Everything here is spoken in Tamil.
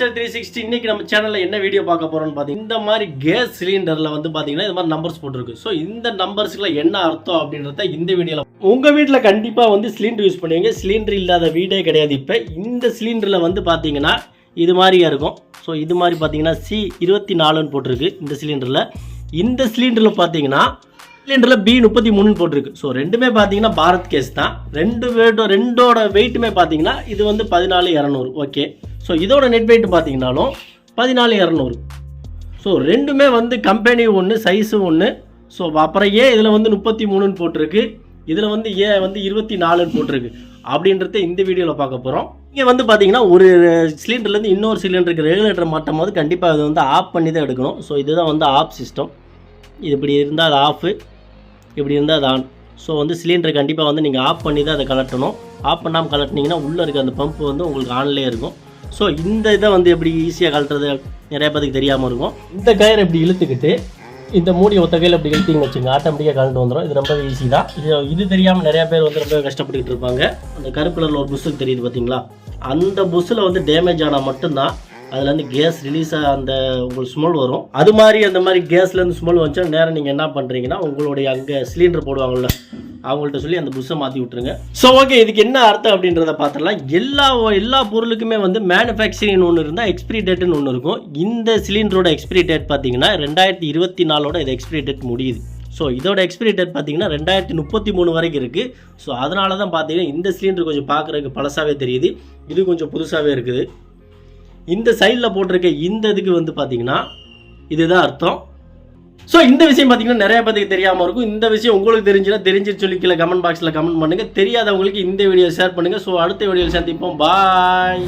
மாஸ்டர் த்ரீ சிக்ஸ்டி இன்னைக்கு நம்ம சேனல்ல என்ன வீடியோ பார்க்க போறோம்னு பார்த்தீங்கன்னா இந்த மாதிரி கேஸ் சிலிண்டர்ல வந்து பாத்தீங்கன்னா இந்த மாதிரி நம்பர்ஸ் போட்டிருக்கு. ஸோ இந்த நம்பர்ஸ்க்குலாம் என்ன அர்த்தம் அப்படின்றத இந்த வீடியோல உங்க வீட்டில் கண்டிப்பா வந்து சிலிண்டர் யூஸ் பண்ணுவீங்க. சிலிண்டர் இல்லாத வீடே கிடையாது இப்போ. இந்த சிலிண்டர்ல வந்து பாத்தீங்கன்னா இது மாதிரியா இருக்கும். ஸோ இது மாதிரி பார்த்தீங்கன்னா சி இருபத்தி நாலுன்னு போட்டிருக்கு இந்த சிலிண்டரில் இந்த சிலிண்டரில் பார்த்தீங்கன்னா சிலிண்டரில் பி முப்பத்தி மூணுன்னு போட்டிருக்கு. ஸோ ரெண்டுமே பார்த்தீங்கன்னா பாரத் கேஸ் தான். ரெண்டு வெயிட்டோ ரெண்டோட வெயிட்டுமே பார்த்தீங்கன்னா இது வந்து பதினாலு இரநூறு. ஓகே ஸோ இதோட நெட் வெயிட் பார்த்தீங்கனாலும் பதினாலு இரநூறு. ஸோ ரெண்டுமே வந்து கம்பெனி ஒன்று சைஸு ஒன்று ஸோ அப்புறம் ஏன் இதில் வந்து முப்பத்தி மூணுன்னு போட்டிருக்கு? இதில் வந்து ஏன் வந்து இருபத்தி நாலுன்னு போட்டிருக்கு? அப்படின்றத இந்த வீடியோவில் பார்க்க போகிறோம் இங்கே வந்து பார்த்தீங்கன்னா ஒரு சிலிண்டர்லேருந்து இன்னொரு சிலிண்டருக்கு ரெகுலேட்டர் மாட்டும் போது கண்டிப்பாக அது வந்து ஆஃப் பண்ணி தான் எடுக்கணும். ஸோ இதுதான் வந்து ஆஃப் சிஸ்டம் இது இப்படி இருந்தால் அது ஆஃபு இப்படி இருந்தால் அது ஆன் ஸோ வந்து சிலிண்டர் கண்டிப்பாக வந்து நீங்கள் ஆஃப் பண்ணி தான் அதை கலட்டணும் ஆஃப் பண்ணாமல் கலட்டினீங்கன்னா உள்ளே இருக்க அந்த பம்ப் வந்து உங்களுக்கு ஆன்லேயே இருக்கும். ஸோ இந்த இதை வந்து எப்படி ஈஸியாக கழட்டுறது? நிறைய பேருக்கு தெரியாமல் இருக்கும். இந்த கயர் இப்படி இழுத்துக்கிட்டு இந்த மூடி ஒத்த கையில் இப்படி இழுத்திங்க வச்சுங்க ஆட்டோமேட்டிக்காக கலந்து வந்துடும் இது ரொம்ப ஈஸி தான். இது இது தெரியாமல் நிறைய பேர் வந்து ரொம்ப கஷ்டப்பட்டுக்கிட்டு இருப்பாங்க. அந்த கருப்பு கலரில் ஒரு புஸ்ஸுக்கு தெரியுது பார்த்தீங்களா அந்த புஸ்ஸில் வந்து டேமேஜ் ஆனால் மட்டும்தான் அதுலேருந்து கேஸ் ரிலீஸ் அந்த உங்களுக்கு ஸ்மெல் வரும். அது மாதிரி அந்த மாதிரி கேஸ்லேருந்து ஸ்மெல் வந்துச்சா நேரம் நீங்கள் என்ன பண்ணுறீங்கன்னா உங்களுடைய அங்கே சிலிண்டர் போடுவாங்கள்ல அவங்கள்ட்ட சொல்லி அந்த புஷ்ஷை மாற்றி விட்ருங்க ஸோ ஓகே இதுக்கு என்ன அர்த்தம் அப்படின்றத பார்த்துடலாம். எல்லா எல்லா பொருளுக்குமே வந்து மேனுஃபேக்சரிங் ஒன்று இருந்தால் எக்ஸ்பிரி டேட்டுன்னு ஒன்று இருக்கும். இந்த சிலிண்டரோட எக்ஸ்பிரி டேட் பார்த்தீங்கன்னா ரெண்டாயிரத்தி இருபத்தி நாலோட இது எக்ஸ்பிரி டேட் முடியுது. ஸோ இதோட எக்ஸ்பிரி டேட் பார்த்தீங்கன்னா ரெண்டாயிரத்தி முப்பத்தி மூணு வரைக்கும் இருக்குது ஸோ அதனால தான் பார்த்தீங்கன்னா இந்த சிலிண்டர் கொஞ்சம் பார்க்குறதுக்கு பழசாகவே தெரியுது. இது கொஞ்சம் புதுசாகவே இருக்குது. இந்த சைடில் போட்டிருக்க இந்த இதுக்கு வந்து பார்த்தீங்கன்னா இதுதான் அர்த்தம். ஸோ இந்த விஷயம் பார்த்தீங்கன்னா நிறைய பேருக்கு தெரியாமல் இருக்கும். இந்த விஷயம் உங்களுக்கு தெரிஞ்சுன்னா தெரிஞ்சிரு சொல்லி கீழே கமெண்ட் பாக்ஸில் கமெண்ட் பண்ணுங்கள் தெரியாதவங்களுக்கு இந்த வீடியோ ஷேர் பண்ணுங்கள் ஸோ அடுத்த வீடியோவில் சந்திப்போம். பாய்